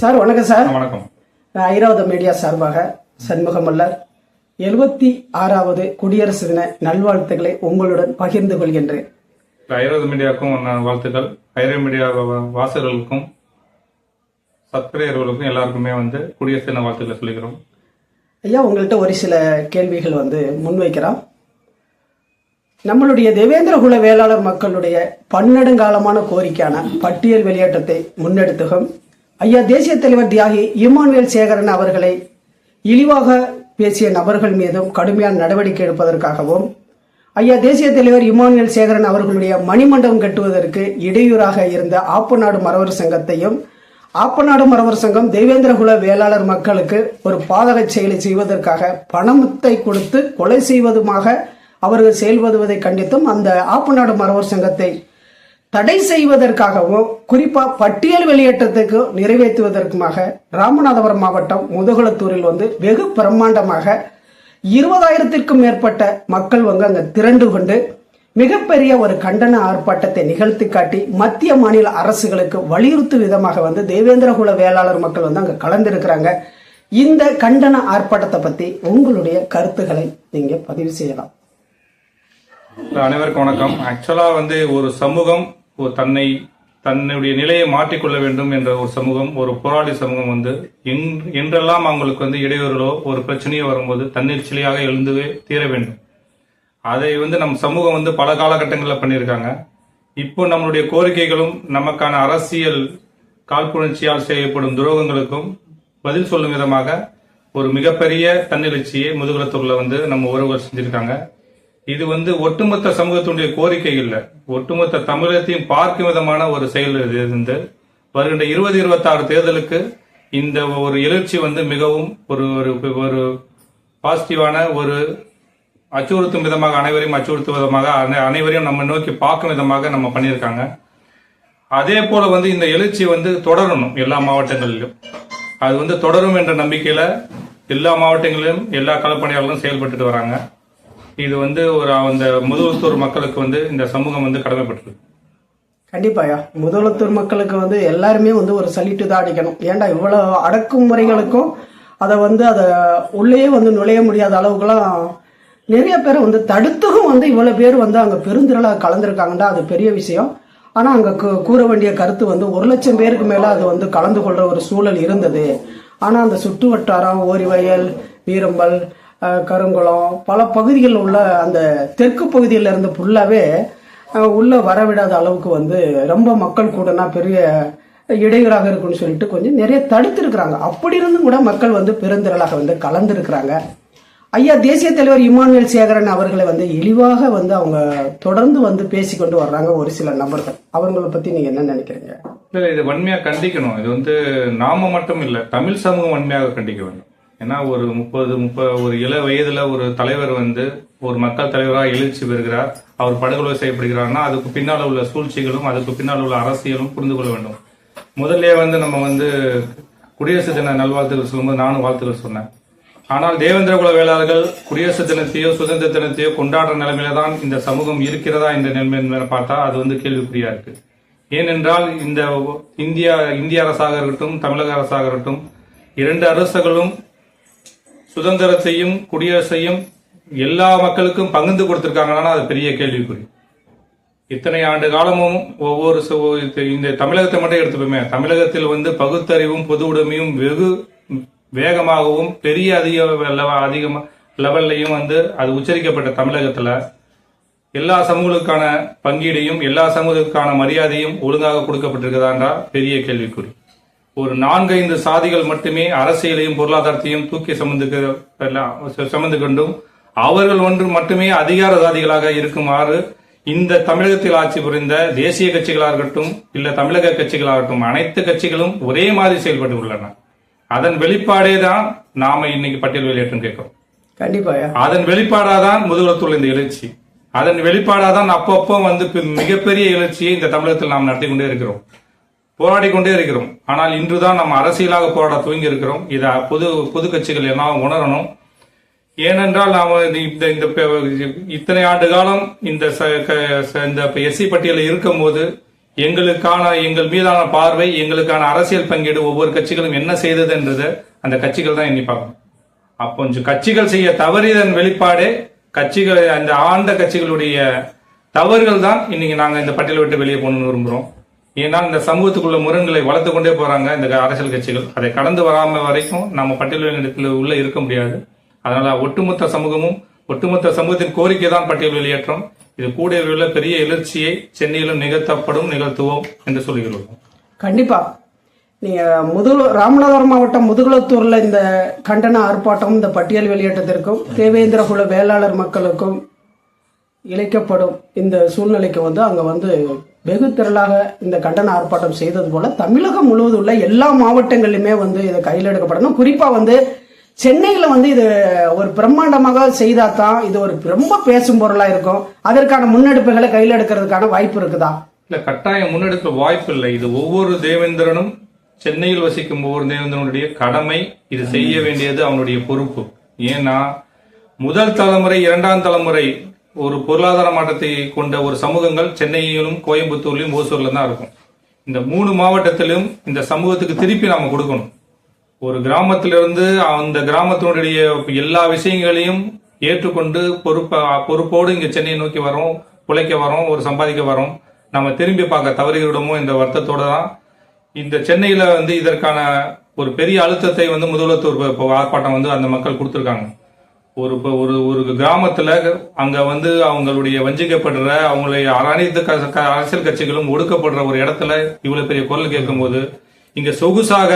Sir வணக்கம் sir. வணக்கம். நான் ஐராவத மீடியா சார்பாக சண்முகமல்லர் எழுபத்தி ஆறாவது குடியரசு தின நல்வாழ்த்துக்களை உங்களுடன் பகிர்ந்து கொள்கின்றேன். ஐரோது மீடியாவுக்கும் வாழ்த்துக்கள். ஐரோ மீடியா வாசகர்களுக்கும் சப்ஸ்கிரைபர்களுக்கும் எல்லாருக்குமே வந்து குடியரசு தின வாழ்த்துக்களை சொல்லிக்கிறோம். ஐயா உங்கள்கிட்ட ஒரு சில கேள்விகள் வந்து முன்வைக்கிறோம் நம்மளுடைய தேவேந்திர குல வேளாளர் மக்களுடைய பன்னெடுங்காலமான கோரிக்கையான பட்டியல் வெளியேற்றத்தை முன்னெடுத்துகும் ஐயா தேசிய தலைவர் தியாகி இமானுவேல் சேகரன் அவர்களை இழிவாக பேசிய நபர்கள் மீதும் கடுமையான நடவடிக்கை எடுப்பதற்காகவும் ஐயா தேசிய தலைவர் இமானுவேல் சேகரன் அவர்களுடைய மணிமண்டபம் கட்டுவதற்கு இடையூறாக இருந்த ஆப்பநாடு மறவர் சங்கத்தையும் ஆப்பநாடு மறவர் சங்கம் தேவேந்திரகுல வேளாளர் மக்களுக்கு ஒரு பாதக செயலை செய்வதற்காக பணத்தை கொடுத்து கொலை செய்வதுமாக அவர்கள் செயல்படுவதை கண்டித்தும் அந்த ஆப்பநாடு மறவர் சங்கத்தை தடை செய்வதற்காகவும் குறிப்பா பட்டியல் வெளியேற்றத்துக்கு நிறைவேற்றுவதற்குமாக ராமநாதபுரம் மாவட்டம் முதுகுளத்தூரில் வந்து வெகு பிரம்மாண்டமாக இருபதாயிரத்திற்கும் மேற்பட்ட மக்கள் வந்து அங்க திரண்டு கொண்டு மிகப்பெரிய ஒரு கண்டன ஆர்ப்பாட்டத்தை நிகழ்த்தி காட்டி மத்திய மாநில அரசுகளுக்கு வலியுறுத்தும் விதமாக வந்து தேவேந்திரகுல வேளாளர் மக்கள் வந்து அங்க கலந்திருக்கிறாங்க. இந்த கண்டன ஆர்ப்பாட்டத்தை பத்தி உங்களுடைய கருத்துக்களை நீங்க பதிவு செய்யலாம். அனைவருக்கும் வணக்கம். ஆக்சுவலா வந்து ஒரு சமூகம் தன்னை தன்னுடைய நிலையை மாற்றிக்கொள்ள வேண்டும் என்ற ஒரு சமூகம் ஒரு போராளி சமூகம் வந்து என்றெல்லாம் அவங்களுக்கு வந்து இடையூறுகளோ ஒரு பிரச்சனையோ வரும்போது தன்னிச்சலியாக எழுந்துவே தீர வேண்டும். அதை வந்து நம் சமூகம் வந்து பல காலகட்டங்களில் பண்ணியிருக்காங்க. இப்போ நம்மளுடைய கோரிக்கைகளும் நமக்கான அரசியல் காழ்ப்புணர்ச்சியால் செய்யப்படும் துரோகங்களுக்கும் பதில் சொல்லும் விதமாக ஒரு மிகப்பெரிய தன்னெழுச்சியை முதுகுலத்துக்குள்ள வந்து நம்ம உறவுகள் செஞ்சிருக்காங்க. இது வந்து ஒட்டுமொத்த சமூகத்தினுடைய கோரிக்கை இல்லை. ஒட்டுமொத்த தமிழகத்தையும் பார்க்கும் விதமான ஒரு செயல் இது இருந்து வருகின்ற இருபது இருபத்தாறு தேர்தலுக்கு இந்த ஒரு எழுச்சி வந்து மிகவும் ஒரு ஒரு ஒரு பாசிட்டிவான ஒரு அச்சுறுத்தும் விதமாக அனைவரையும் அச்சுறுத்தும் விதமாக அனை- அனைவரையும் நம்ம நோக்கி பார்க்கும் விதமாக நம்ம பண்ணியிருக்காங்க. அதே போல வந்து இந்த எழுச்சி வந்து தொடரணும் எல்லா மாவட்டங்களிலும். அது வந்து தொடரும் என்ற நம்பிக்கையில எல்லா மாவட்டங்களிலும் எல்லா களப்பணியாளர்களும் செயல்பட்டுட்டு வராங்க. இது வந்து ஒரு அந்த முதுகுத்தூர் மக்களுக்கு வந்து இந்த சமூகம் வந்து கடமைப்பட்டிருக்கு கண்டிப்பாயா முதலத்தூர் மக்களுக்கு வந்து எல்லாருமே வந்து ஒரு சலிட்டு தான் அடிக்கணும். ஏன்டா இவ்வளவு அடக்குமுறைகளுக்கும் அதை வந்து அதை உள்ளேயே வந்து நுழைய முடியாத அளவுக்குலாம் நிறைய பேர் வந்து தடுத்தும் வந்து இவ்வளவு பேர் வந்து அங்க பெருந்திரளாக கலந்துருக்காங்கடா அது பெரிய விஷயம். ஆனா அங்க கூற வேண்டிய கருத்து வந்து ஒரு லட்சம் பேருக்கு மேல அது வந்து கலந்து கொள்ற ஒரு சூழல் இருந்தது. ஆனா அந்த சுற்று வட்டாரம் ஓரிவயல் வீரம்பல் கருங்குளம் பல பகுதிகளில் உள்ள அந்த தெற்கு பகுதியில் இருந்து ஃபுல்லாகவே உள்ளே உள்ள வரவிடாத அளவுக்கு வந்து ரொம்ப மக்கள் கூடனா பெரிய இடையூறாக இருக்கும்னு சொல்லிட்டு கொஞ்சம் நிறைய தடுத்திருக்கிறாங்க. அப்படி இருந்தும் கூட மக்கள் வந்து பெருந்திரளாக வந்து கலந்துருக்கிறாங்க. ஐயா தேசிய தலைவர் இமானுவேல் சேகரன் அவர்களை வந்து இழிவாக வந்து அவங்க தொடர்ந்து வந்து பேசிக்கொண்டு வர்றாங்க ஒரு சில நபர்கள். அவங்களை பத்தி நீங்க என்ன நினைக்கிறீங்க? இல்ல இது வன்மையா கண்டிக்கணும். இது வந்து நாம மட்டும் இல்ல தமிழ் சமூகம் வன்மையாக கண்டிக்க வேண்டும். ஏன்னா ஒரு முப்பது முப்பது ஒரு இள வயதுல ஒரு தலைவர் வந்து ஒரு மக்கள் தலைவராக எழுச்சி பெறுகிறார். அவர் படுகொலை செய்யப்படுகிறார்னா அதுக்கு பின்னால் உள்ள சூழ்ச்சிகளும் அதுக்கு பின்னால் உள்ள அரசியலும் புரிந்து கொள்ள வேண்டும். முதல்ல வந்து நம்ம வந்து குடியரசு தின நல்வாழ்த்துக்கள் சொல்லும்போது நானும் வாழ்த்துக்கள் சொன்னேன். ஆனால் தேவேந்திர குல வேளாளர்கள் குடியரசு தினத்தையோ சுதந்திர தினத்தையோ கொண்டாடுற நிலைமையில தான் இந்த சமூகம் இருக்கிறதா இந்த நிலைமையில பார்த்தா அது வந்து கேள்விக்குறியா இருக்கு. ஏனென்றால் இந்த இந்தியா இந்திய அரசாக இருக்கட்டும் தமிழக அரசாக இருக்கட்டும் இரண்டு அரசுகளும் சுதந்திரத்தையும் குடியரசையும் எல்லா மக்களுக்கும் பகிர்ந்து கொடுத்திருக்காங்கன்னா அது பெரிய கேள்விக்குறி. இத்தனை ஆண்டு காலமும் ஒவ்வொரு சு- இந்த தமிழகத்தை மட்டும் எடுத்துப்போமே. தமிழகத்தில் வந்து பகுத்தறிவும் பொது உடைமையும் வெகு வேகமாகவும் பெரிய அதிக அதிகமாக லெவல்லையும் வந்து அது உச்சரிக்கப்பட்ட தமிழகத்தில் எல்லா சமூகங்களுக்கான பங்கீடையும் எல்லா சமூகத்துக்கான மரியாதையும் ஒழுங்காக கொடுக்கப்பட்டிருக்கிறதான்றா பெரிய கேள்விக்குறி. ஒரு நான்கைந்து சாதிகள் மட்டுமே அரசியலையும் பொருளாதாரத்தையும் தூக்கி சுமந்து சுமந்து கொண்டும் அவர்கள் ஒன்று மட்டுமே அதிகார சாதிகளாக இருக்குமாறு இந்த தமிழகத்தில் ஆட்சி புரிந்த தேசிய கட்சிகளாக இருக்கட்டும் இல்ல தமிழக கட்சிகளாகட்டும் அனைத்து கட்சிகளும் ஒரே மாதிரி செயல்பட்டு உள்ளன. அதன் வெளிப்பாடே தான் நாம இன்னைக்கு பட்டியல் வெளியேற்றம் கேட்கிறோம். கண்டிப்பாயா அதன் வெளிப்பாடாதான் முதுகுலத்துள்ள இந்த எழுச்சி. அதன் வெளிப்பாடாதான் அப்பப்போ வந்து மிகப்பெரிய எழுச்சியை இந்த தமிழகத்தில் நாம் நடத்தி கொண்டே இருக்கிறோம். போராடி கொண்டே இருக்கிறோம். ஆனால் இன்றுதான் நம்ம அரசியலாக போராட துவங்கி இருக்கிறோம் இதை பொது பொது கட்சிகள் எல்லாம் உணரணும். ஏனென்றால் நாம் இந்த இந்த இத்தனை ஆண்டு காலம் இந்த ச- க- இந்த எஸ்சி பட்டியலில் இருக்கும்போது எங்களுக்கான எங்கள் மீதான பார்வை எங்களுக்கான அரசியல் பங்கீடு ஒவ்வொரு கட்சிகளும் என்ன செய்தது என்றது அந்த கட்சிகள் தான் எண்ணிப்பாங்க அப்போ கொஞ்சம் கட்சிகள் செய்ய தவறியதன் வெளிப்பாடே கட்சிகள் அந்த ஆண்ட கட்சிகளுடைய தவறுகள் தான். இன்னைக்கு நாங்கள் இந்த பட்டியலை விட்டு வெளியே போகணும்னு விரும்புகிறோம் ஏன்னா இந்த சமூகத்துக்குள்ள முரண்களை வளர்த்து கொண்டே போறாங்க இந்த அரசியல் கட்சிகள். அதை கடந்து வராம வரைக்கும் நம்ம பட்டியல் உள்ள இருக்க முடியாது. அதனால ஒட்டுமொத்த சமூகமும் ஒட்டுமொத்த சமூகத்தின் கோரிக்கை தான் பட்டியல் வெளியேற்றம். இது கூடிய உள்ள பெரிய எழுச்சியை சென்னையிலும் நிகழ்த்தப்படும் நிகழ்த்துவோம் என்று சொல்கிறோம். கண்டிப்பா. நீங்க முதுகு ராமநாதபுரம் மாவட்டம் முதுகுளத்தூர்ல இந்த கண்டன ஆர்ப்பாட்டம் இந்த பட்டியல் வெளியேற்றத்திற்கும் தேவேந்திர குல வேளாளர் மக்களுக்கும் இழைக்கப்படும். இந்த சூழ்நிலைக்கு வந்து அங்க வந்து வெகு திரளாக இந்த கண்டன ஆர்ப்பாட்டம் செய்தது போல தமிழகம் முழுவதும் உள்ள எல்லா மாவட்டங்களிலுமே வந்து இதை கையில் எடுக்கப்படணும். குறிப்பா வந்து சென்னையில வந்து இது ஒரு பிரம்மாண்டமாக செய்தால் தான் இது ஒரு ரொம்ப பேசும் பொருளா இருக்கும். அதற்கான முன்னெடுப்புகளை கையில் எடுக்கிறதுக்கான வாய்ப்பு இருக்குதா? இல்ல கட்டாயம் முன்னெடுக்க வாய்ப்பு இல்லை. இது ஒவ்வொரு தேவேந்திரனும் சென்னையில் வசிக்கும் ஒவ்வொரு தேவேந்திரனுடைய கடமை இது செய்ய வேண்டியது அவனுடைய பொறுப்பு. ஏன்னா முதல் தலைமுறை இரண்டாம் தலைமுறை ஒரு பொருளாதார மாற்றத்தை கொண்ட ஒரு சமூகங்கள் சென்னையிலும் கோயம்புத்தூர்லயும் ஓசூர்ல தான் இருக்கும். இந்த மூணு மாவட்டத்திலும் இந்த சமூகத்துக்கு திருப்பி நாம கொடுக்கணும். ஒரு கிராமத்திலிருந்து அந்த கிராமத்தினுடைய எல்லா விஷயங்களையும் ஏற்றுக்கொண்டு பொறுப்ப பொறுப்போடு இங்க சென்னையை நோக்கி வரோம் உழைக்க வரோம் ஒரு சம்பாதிக்க வரோம் நம்ம திரும்பி பார்க்க தவறுகிறோமோ இந்த வருத்தத்தோட தான் இந்த சென்னையில வந்து இதற்கான ஒரு பெரிய அழுத்தத்தை வந்து முதல்வத்தூர் இப்போ ஆர்ப்பாட்டம் வந்து அந்த மக்கள் கொடுத்துருக்காங்க. ஒரு இப்போ ஒரு ஒரு கிராமத்துல அங்க வந்து அவங்களுடைய வஞ்சிக்கப்படுற அவங்களுடைய அனைத்து க- க- அரசியல் கட்சிகளும் ஒடுக்கப்படுற ஒரு இடத்துல இவ்வளவு பெரிய குரல் கேட்கும்போது இங்க சொகுசாக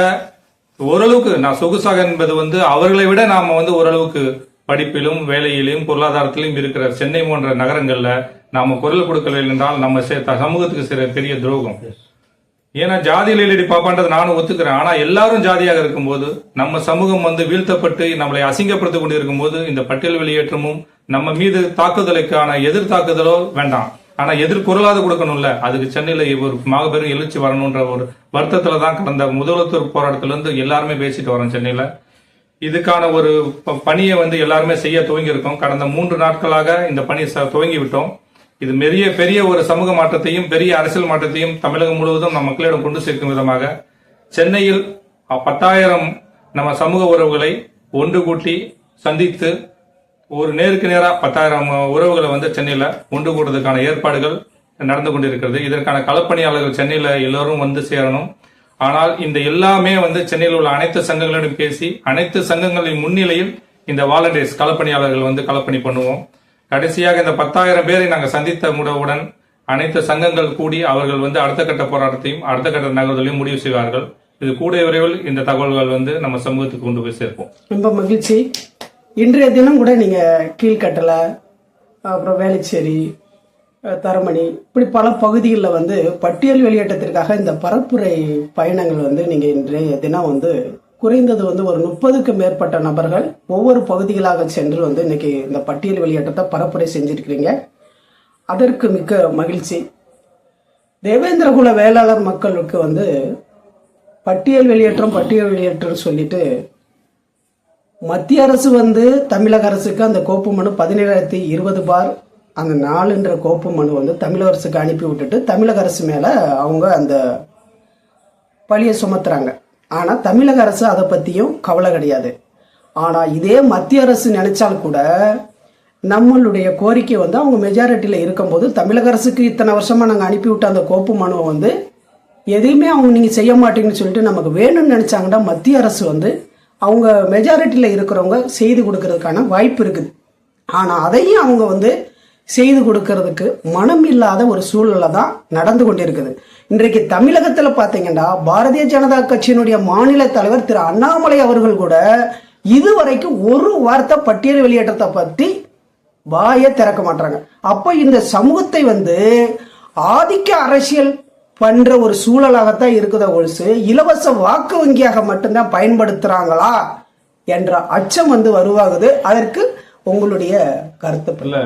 ஓரளவுக்கு நான் சொகுசாக என்பது வந்து அவர்களை விட நாம வந்து ஓரளவுக்கு படிப்பிலும் வேலையிலும் பொருளாதாரத்திலும் இருக்கிற சென்னை போன்ற நகரங்கள்ல நாம குரல் கொடுக்கவில்லை என்றால் நம்ம சே- த- சமூகத்துக்கு சில பெரிய துரோகம். ஏன்னா ஜாதி லேடி பாப்பான்றது நானும் ஒத்துக்கிறேன். ஆனா எல்லாரும் ஜாதியாக இருக்கும்போது நம்ம சமூகம் வந்து வீழ்த்தப்பட்டு நம்மளை அசிங்கப்படுத்திக் கொண்டு இருக்கும்போது இந்த பட்டியல் வெளியேற்றமும் நம்ம மீது தாக்குதலுக்கான எதிர் தாக்குதலோ வேண்டாம். ஆனா எதிர்குரலாவது கொடுக்கணும்ல. அதுக்கு சென்னையில ஒரு மாபெரும் எழுச்சி வரணும்ன்ற ஒரு வருத்தத்துல தான் கடந்த முதலத்தூர் போராட்டத்துல இருந்து எல்லாருமே பேசிட்டு வரோம் சென்னையில. இதுக்கான ஒரு ப- பணியை வந்து எல்லாருமே செய்ய துவங்கி இருக்கோம் கடந்த மூன்று நாட்களாக இந்த பணி ச- துவங்கி விட்டோம் இது பெரிய பெரிய ஒரு சமூக மாற்றத்தையும் பெரிய அரசியல் மாற்றத்தையும் தமிழகம் முழுவதும் நம் மக்களிடம் கொண்டு சேர்க்கும் விதமாக சென்னையில் பத்தாயிரம் நம்ம சமூக உறவுகளை ஒன்று கூட்டி சந்தித்து ஒரு நேருக்கு நேராக பத்தாயிரம் உறவுகளை வந்து சென்னையில் ஒன்று கூடுறதுக்கான ஏற்பாடுகள் நடந்து கொண்டிருக்கிறது. இதற்கான களப்பணியாளர்கள் சென்னையில் எல்லோரும் வந்து சேரணும். ஆனால் இந்த எல்லாமே வந்து சென்னையில் உள்ள அனைத்து சங்கங்களிடம் பேசி அனைத்து சங்கங்களின் முன்னிலையில் இந்த வாலண்டியர்ஸ் களப்பணியாளர்கள் வந்து களப்பணி பண்ணுவோம். கடைசியாக இந்த பத்தாயிரம் பேரை நாங்கள் சந்தித்த முடவுடன் அனைத்து சங்கங்கள் கூடி அவர்கள் வந்து அடுத்த கட்ட போராட்டத்தையும் அடுத்த கட்ட நகர்தலையும் முடிவு செய்வார்கள். இது கூடிய விரைவில் இந்த தகவல்கள் வந்து நம்ம சமூகத்துக்கு கொண்டு போய் சேர்ப்போம். ரொம்ப மகிழ்ச்சி. இன்றைய தினம் கூட நீங்க கீழ்கட்டளை அப்புறம் வேளச்சேரி தரமணி இப்படி பல பகுதிகளில் வந்து பட்டியல் வெளியேற்றத்திற்காக இந்த பரப்புரை பயணங்கள் வந்து நீங்க இன்றைய தினம் வந்து குறைந்தது வந்து ஒரு முப்பதுக்கு மேற்பட்ட நபர்கள் ஒவ்வொரு பகுதிகளாக சென்று வந்து இன்னைக்கு இந்த பட்டியல் வெளியேற்றத்தை பரப்புரை செஞ்சிருக்கிறீங்க. அதற்கு மிக்க மகிழ்ச்சி. தேவேந்திரகுல வேளாளர் மக்களுக்கு வந்து பட்டியல் வெளியேற்றம் பட்டியல் வெளியேற்றம் சொல்லிட்டு மத்திய அரசு வந்து தமிழக அரசுக்கு அந்த கோப்பு மனு பதினேழாயிரத்தி இருபது பார் அந்த நாலுன்ற கோப்பு மனு வந்து தமிழக அரசுக்கு அனுப்பி விட்டுட்டு தமிழக அரசு மேலே அவங்க அந்த பழியை சுமத்துறாங்க. ஆனால் தமிழக அரசு அதை பற்றியும் கவலை கிடையாது. ஆனால் இதே மத்திய அரசு நினைச்சால் கூட நம்மளுடைய கோரிக்கை வந்து அவங்க மெஜாரிட்டியில் இருக்கும்போது தமிழக அரசுக்கு இத்தனை வருஷமாக நாங்கள் அனுப்பிவிட்ட அந்த கோப்பு மனுவை வந்து எதையுமே அவங்க நீங்கள் செய்ய மாட்டீங்கன்னு சொல்லிட்டு நமக்கு வேணும்னு நினச்சாங்கன்னா மத்திய அரசு வந்து அவங்க மெஜாரிட்டியில் இருக்கிறவங்க செய்து கொடுக்கறதுக்கான வாய்ப்பு இருக்குது. ஆனால் அதையும் அவங்க வந்து செய்து கொடுக்கறதுக்கு மனம் இல்லாத ஒரு சூழ்நிலை தான் நடந்து கொண்டிருக்குது. இன்றைக்கு தமிழகத்துல பாத்தீங்கன்னா பாரதிய ஜனதா கட்சியினுடைய மாநில தலைவர் திரு அண்ணாமலை அவர்கள் கூட இதுவரைக்கும் ஒரு வார்த்தை பட்டியல் வெளியேற்றத்தை பற்றி வாயை திறக்க மாட்டாங்க அப்ப இந்த சமூகத்தை வந்து ஆதிக்க அரசியல் பண்ற ஒரு சூழலாகத்தான் இருக்குத ஒழிச்சு இலவச வாக்கு வங்கியாக மட்டும்தான் பயன்படுத்துறாங்களா என்ற அச்சம் வந்து வருவாகுது. அதற்கு உங்களுடைய கருத்து இல்லை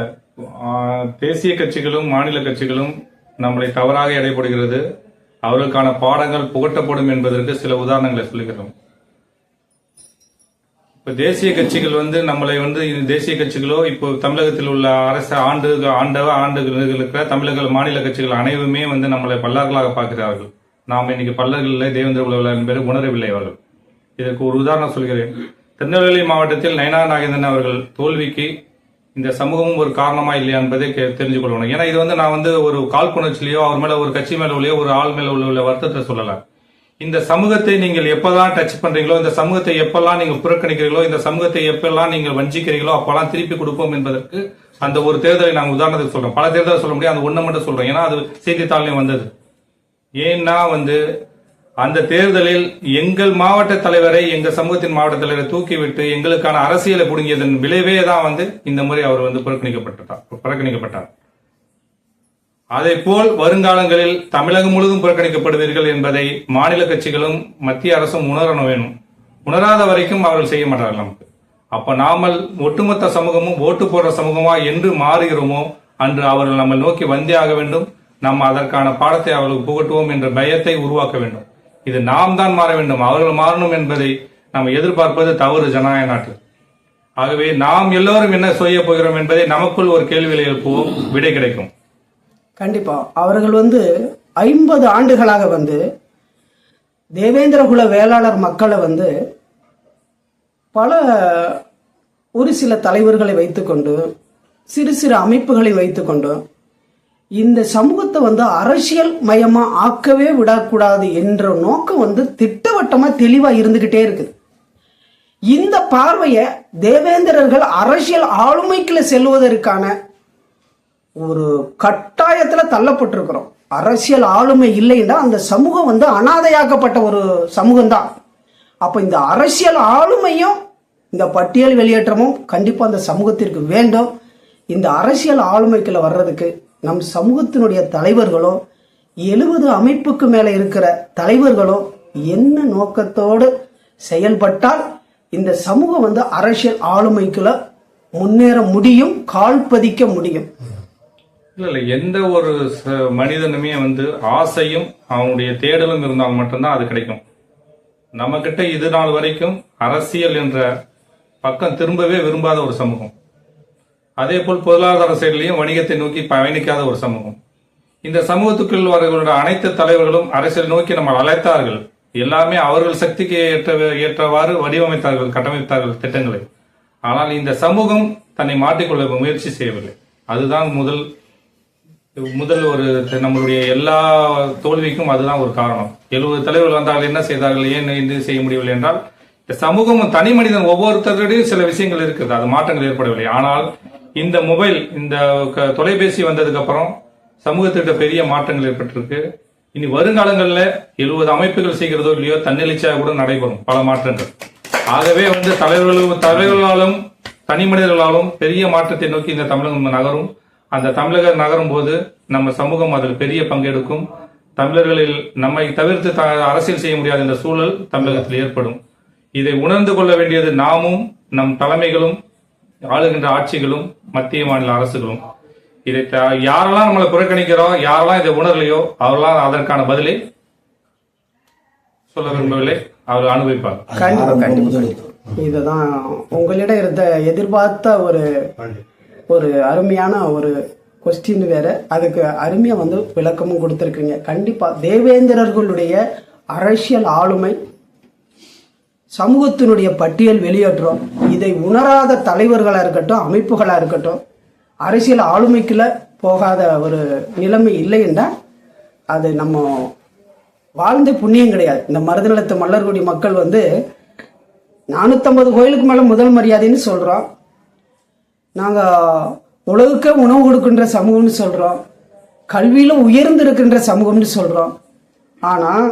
தேசிய கட்சிகளும் மாநில கட்சிகளும் நம்மளை தவறாக எடைபடுகிறது. அவர்களுக்கான பாடங்கள் புகட்டப்படும் என்பதற்கு சில உதாரணங்களை சொல்லுகிறோம். இப்ப தேசிய கட்சிகள் வந்து நம்மளை வந்து தேசிய கட்சிகளோ இப்போ தமிழகத்தில் உள்ள அரசு ஆண்டு ஆண்டவ ஆண்டுகள் இருக்கிற தமிழக மாநில கட்சிகள் அனைவருமே வந்து நம்மளை பல்லர்களாக பார்க்கிறார்கள். நாம் இன்னைக்கு பல்லர்கள் தேவேந்திர குலவில என்பதை உணரவில்லை அவர்கள். இதற்கு ஒரு உதாரணம் சொல்கிறேன். திருநெல்வேலி மாவட்டத்தில் நயனா நாகேந்திரன் அவர்கள் தோல்விக்கு இந்த சமூகமும் ஒரு காரணமா இல்லையா என்பதை தெரிஞ்சு கொள்ளணும் ஏன்னா இது வந்து நான் வந்து ஒரு காழ்ப்புணர்ச்சியிலையோ அவர் மேல ஒரு கட்சி மேல உள்ளையோ ஒரு ஆள் மேல உள்ள உள்ள வருத்தத்தை சொல்லல. இந்த சமூகத்தை நீங்கள் எப்பெல்லாம் டச் பண்றீங்களோ இந்த சமூகத்தை எப்பெல்லாம் நீங்கள் புறக்கணிக்கிறீங்களோ இந்த சமூகத்தை எப்பெல்லாம் நீங்கள் வஞ்சிக்கிறீங்களோ அப்பெல்லாம் திருப்பி கொடுப்போம் என்பதற்கு அந்த ஒரு தேர்தலை நாங்கள் உதாரணத்துக்கு சொல்றோம் பல தேர்தலை சொல்ல முடியாது அந்த ஒண்ணு மட்டும் சொல்றோம் ஏன்னா அது செய்தித்தாள்லயும் வந்தது. ஏன்னா வந்து அந்த தேர்தலில் எங்கள் மாவட்ட தலைவரை எங்க சமூகத்தின் மாவட்ட தலைவரை தூக்கிவிட்டு எங்களுக்கான அரசியலை புடுங்கியதன் விளைவே தான் வந்து இந்த முறை அவர் வந்து புறக்கணிக்கப்பட்டார் புறக்கணிக்கப்பட்டார். அதே போல் வருங்காலங்களில் தமிழகம் முழுவதும் புறக்கணிக்கப்படுவீர்கள் என்பதை மாநில கட்சிகளும் மத்திய அரசும் உணரணும் வேணும். உணராத வரைக்கும் அவர்கள் செய்ய மாட்டார்கள் நமக்கு. அப்ப நாமல் ஒட்டுமொத்த சமூகமும் ஓட்டு போடுற சமூகமா என்று மாறுகிறோமோ அன்று அவர்கள் நம்மை நோக்கி வந்தே ஆக வேண்டும். நாம் அதற்கான பாடத்தை அவர்களுக்கு புகட்டுவோம் என்ற பயத்தை உருவாக்க வேண்டும். இது நாம் தான் மாற வேண்டும் அவர்கள் மாறணும் என்பதை நாம் எதிர்பார்ப்பது தவறு ஜனநாயக நாட்டில். ஆகவே நாம் எல்லோரும் என்ன செய்ய போகிறோம் என்பதை நமக்குள் ஒரு கேள்வியை எழுப்புவோம் விடை கிடைக்கும். கண்டிப்பா. அவர்கள் வந்து ஐம்பது ஆண்டுகளாக வந்து தேவேந்திரகுல வேளாளர் மக்களை வந்து பல ஒரு சில தலைவர்களை வைத்துக்கொண்டு சிறு சிறு அமைப்புகளை வைத்துக்கொண்டு இந்த சமூகத்தை வந்து அரசியல் மயமா ஆக்கவே விடக்கூடாது என்ற நோக்கம் வந்து திட்டவட்டமா தெளிவா இருந்துகிட்டே இருக்குது. இந்த பார்வையை தேவேந்திரர்கள் அரசியல் ஆளுமைக்குள்ள செல்வதற்கான ஒரு கட்டாயத்துல தள்ளப்பட்டிருக்கிறோம். அரசியல் ஆளுமை இல்லைன்னா அந்த சமூகம் வந்து அனாதையாக்கப்பட்ட ஒரு சமூகம் தான் அப்ப இந்த அரசியல் ஆளுமையும் இந்த பட்டியல் வெளியேற்றமும் கண்டிப்பா அந்த சமூகத்திற்கு வேண்டும். இந்த அரசியல் ஆளுமைக்குள்ள வர்றதுக்கு நம் சமூகத்தினுடைய தலைவர்களோ எழுபது அமைப்புக்கு மேலே இருக்கிற தலைவர்களோ என்ன நோக்கத்தோடு செயல்பட்டால் இந்த சமூகம் வந்து அரசியல் ஆளுமைக்குள்ள முன்னேற முடியும் கால் பதிக்க முடியும். இல்ல இல்ல எந்த ஒரு ச- மனிதனுமே வந்து ஆசையும் அவனுடைய தேடலும் இருந்தால் மட்டும்தான் அது கிடைக்கும். நம்ம கிட்ட இது நாள் வரைக்கும் அரசியல் என்ற பக்கம் திரும்பவே விரும்பாத ஒரு சமூகம். அதே போல் பொருளாதார செயலையும் வணிகத்தை நோக்கி பயணிக்காத ஒரு சமூகம். இந்த சமூகத்துக்குள் வரவர்களோட அனைத்து தலைவர்களும் அரசியல் நோக்கி நம்ம அழைத்தார்கள். எல்லாமே அவர்கள் சக்திக்கு ஏற்ற ஏற்றவாறு வடிவமைத்தார்கள் கட்டமைத்தார்கள் திட்டங்களை. ஆனால் இந்த சமூகம் தன்னை மாற்றிக்கொள்ள முயற்சி செய்யவில்லை. அதுதான் முதல் முதல் ஒரு நம்மளுடைய எல்லா தோல்விக்கும் அதுதான் ஒரு காரணம். எழுபது தலைவர்கள் வந்தார்கள் என்ன செய்தார்கள் ஏன் இது செய்ய முடியவில்லை என்றால் இந்த சமூகம் தனி மனிதன் ஒவ்வொருத்தருடையும் சில விஷயங்கள் இருக்குது. அது மாற்றங்கள் ஏற்படவில்லை. ஆனால் இந்த மொபைல் இந்த க- தொலைபேசி வந்ததுக்கு அப்புறம் சமூகத்திட்ட பெரிய மாற்றங்கள் ஏற்பட்டிருக்கு. இனி வருங்காலங்களில் எழுபது அமைப்புகள் செய்கிறதோ இல்லையோ தன்னெழுச்சியாக கூட நடைபெறும் பல மாற்றங்கள். ஆகவே வந்து தலைவர்களும் தலைவர்களாலும் தனி மனிதர்களாலும் பெரிய மாற்றத்தை நோக்கி இந்த தமிழகம் நகரும். அந்த தமிழக நகரும் போது நம்ம சமூகம் அதில் பெரிய பங்கெடுக்கும். தமிழர்களில் நம்மை தவிர்த்து த- அரசியல் செய்ய முடியாத இந்த சூழல் தமிழகத்தில் ஏற்படும். இதை உணர்ந்து கொள்ள வேண்டியது நாமும் நம் தலைமைகளும் ஆளுகின்ற ஆட்சிகளும் மத்திய மாநில அரசுகளும். இதை யாரெல்லாம் நம்மளை புறக்கணிக்கிறோம் யாரெல்லாம் இதை உணரலையோ அவரெல்லாம் அதற்கான பதிலை சொல்ல விரும்பவில்லை. அவர்கள் அனுபவிப்பார். கண்டிப்பா கண்டிப்பா. இதுதான் உங்களிடம் இருந்த எதிர்பார்த்த ஒரு ஒரு அருமையான ஒரு கொஸ்டின் வேற. அதுக்கு அருமையா வந்து விளக்கமும் கொடுத்துருக்கீங்க. கண்டிப்பா தேவேந்திரர்களுடைய அரசியல் ஆளுமை சமூகத்தினுடைய பட்டியல் வெளியேற்றம். இதை உணராத தலைவர்களாக இருக்கட்டும் அமைப்புகளாக இருக்கட்டும் அரசியல் ஆளுமைக்குள்ள போகாத ஒரு நிலைமை இல்லைன்னா அது நம்ம வாழ்ந்த புண்ணியம் கிடையாது. இந்த மருதநிலத்து மல்லர்குடி மக்கள் வந்து நானூற்றம்பது கோயிலுக்கு மேலே முதல் மரியாதைன்னு சொல்கிறோம் நாங்கள் உலகுக்கே உணவு கொடுக்கின்ற சமூகம்னு சொல்கிறோம் கல்வியில் உயர்ந்து இருக்கின்ற சமூகம்னு சொல்கிறோம் ஆனால்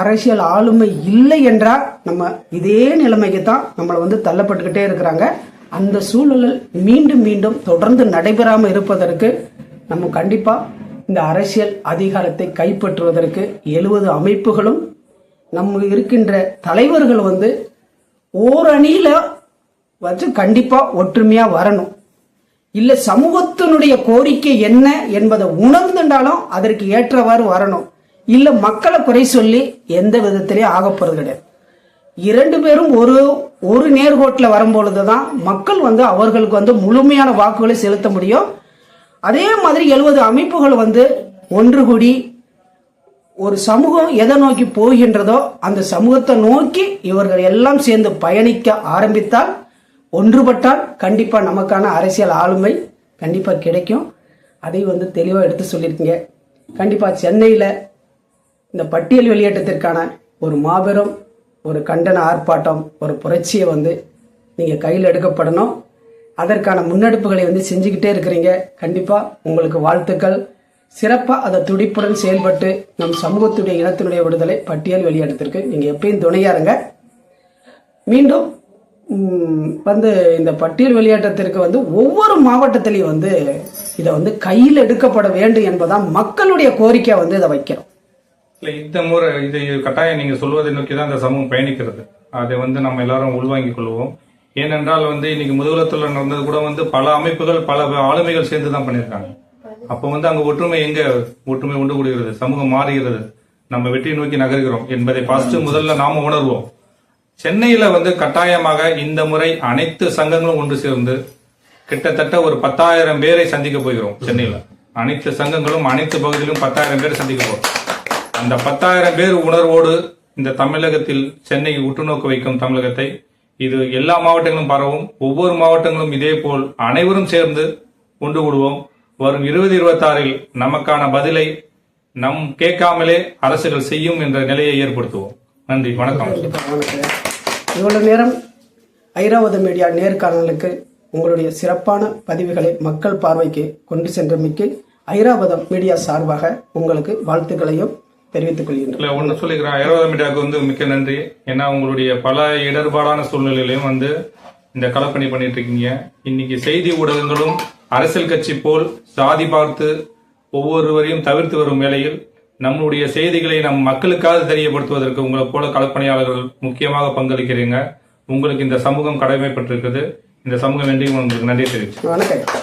அரசியல் ஆளுமை இல்லை என்றால் நம்ம இதே நிலைமைக்கு தான் நம்மளை வந்து தள்ளப்பட்டுக்கிட்டே இருக்கிறாங்க. அந்த சூழலில் மீண்டும் மீண்டும் தொடர்ந்து நடைபெறாமல் இருப்பதற்கு நம்ம கண்டிப்பாக இந்த அரசியல் அதிகாரத்தை கைப்பற்றுவதற்கு எழுபது அமைப்புகளும் நம்ம இருக்கின்ற தலைவர்கள் வந்து ஓரணியில் வச்சு கண்டிப்பாக ஒற்றுமையாக வரணும். இல்லை சமூகத்தினுடைய கோரிக்கை என்ன என்பதை உணர்ந்துட்டாலும் அதற்கு ஏற்றவாறு வரணும். இல்லை மக்களை குறை சொல்லி எந்த விதத்திலையும் ஆகப்போறது கிடையாது. இரண்டு பேரும் ஒரு ஒரு நேர்கோட்டில் வரும்பொழுது தான் மக்கள் வந்து அவர்களுக்கு வந்து முழுமையான வாக்குகளை செலுத்த முடியும். அதே மாதிரி எழுபது அமைப்புகள் வந்து ஒன்று கூடி ஒரு சமூகம் எதை நோக்கி போகின்றதோ அந்த சமூகத்தை நோக்கி இவர்கள் எல்லாம் சேர்ந்து பயணிக்க ஆரம்பித்தால் ஒன்றுபட்டால் கண்டிப்பாக நமக்கான அரசியல் ஆளுமை கண்டிப்பாக கிடைக்கும். அதை வந்து தெளிவாக எடுத்து சொல்லியிருக்கீங்க. கண்டிப்பாக சென்னையில் இந்த பட்டியல் வெளியேற்றத்திற்கான ஒரு மாபெரும் ஒரு கண்டன ஆர்ப்பாட்டம் ஒரு புரட்சியை வந்து நீங்கள் கையில் எடுக்கப்படணும். அதற்கான முன்னெடுப்புகளை வந்து செஞ்சுக்கிட்டே இருக்கிறீங்க. கண்டிப்பாக உங்களுக்கு வாழ்த்துக்கள். சிறப்பாக அதை துடிப்புடன் செயல்பட்டு நம் சமூகத்துடைய இனத்தினுடைய விடுதலை பட்டியல் வெளியேற்றத்திற்கு நீங்கள் எப்பயும் துணையாருங்க மீண்டும் வந்து இந்த பட்டியல் வெளியேற்றத்திற்கு வந்து ஒவ்வொரு மாவட்டத்திலையும் வந்து இதை வந்து கையில் எடுக்கப்பட வேண்டும் என்பதான் மக்களுடைய கோரிக்கை வந்து இதை வைக்கிறோம். இல்லை இந்த முறை இது கட்டாயம் நீங்கள் சொல்வதை நோக்கி தான் இந்த சமூகம் பயணிக்கிறது. அதை வந்து நம்ம எல்லாரும் உள்வாங்கிக் கொள்வோம். ஏனென்றால் வந்து இன்னைக்கு முதலத்தில் நடந்தது கூட வந்து பல அமைப்புகள் பல ஆளுமைகள் சேர்ந்து தான் பண்ணியிருக்காங்க. அப்போ வந்து அங்கே ஒற்றுமை எங்கே? ஒற்றுமை உண்டு கூடுகிறது. சமூகம் மாறுகிறது. நம்ம வெற்றி நோக்கி நகர்கிறோம் என்பதை ஃபர்ஸ்ட் முதல்ல நாம உணர்வோம். சென்னையில் வந்து கட்டாயமாக இந்த முறை அனைத்து சங்கங்களும் ஒன்று சேர்ந்து கிட்டத்தட்ட ஒரு பத்தாயிரம் பேரை சந்திக்க போகிறோம் சென்னையில். அனைத்து சங்கங்களும் அனைத்து பகுதியிலும் பத்தாயிரம் பேர் சந்திக்க போகிறோம் அந்த பத்தாயிரம் பேர் உணர்வோடு இந்த தமிழகத்தில் சென்னை உற்றுநோக்க வைக்கும் தமிழகத்தை இது எல்லா மாவட்டங்களும் பரவும். ஒவ்வொரு மாவட்டங்களும் இதே போல் அனைவரும் சேர்ந்து ஒன்று கூடுவோம் வரும் இருபது இருபத்தாறில் நமக்கான பதிலை நம் கேட்காமலே அரசுகள் செய்யும் என்ற நிலையை ஏற்படுத்துவோம். நன்றி வணக்கம். வணக்கம் இவ்வளவு நேரம் ஐராவத மீடியா நேர்காணலுக்கு உங்களுடைய சிறப்பான பதிவுகளை மக்கள் பார்வைக்கு கொண்டு சென்றமைக்கு ஐராவதம் மீடியா சார்பாக உங்களுக்கு வாழ்த்துக்களையும் தெரிவித்துக் கொள்கின்றோம் இல்ல ஒண்ணு சொல்லிக்கிறேன். ஐராவத மீடியாவுக்கு வந்து மிக்க நன்றி. ஏன்னா உங்களுடைய பல இடர்பாடான சூழ்நிலையிலையும் வந்து இந்த களப்பணி பண்ணிட்டு இருக்கீங்க இன்னைக்கு செய்தி ஊடகங்களும் அரசியல் கட்சி போல் சாதி பார்த்து ஒவ்வொருவரையும் தவிர்த்து வரும் வேளையில் நம்முடைய செய்திகளை நம் மக்களுக்காக தெரியப்படுத்துவதற்கு உங்களை போல களப்பணியாளர்கள் முக்கியமாக பங்களிக்கிறீங்க. உங்களுக்கு இந்த சமூகம் கடமைப்பட்டிருக்குது. இந்த சமூகம் என்றையும் உங்களுக்கு நன்றி தெரிவிச்சு வணக்கம்.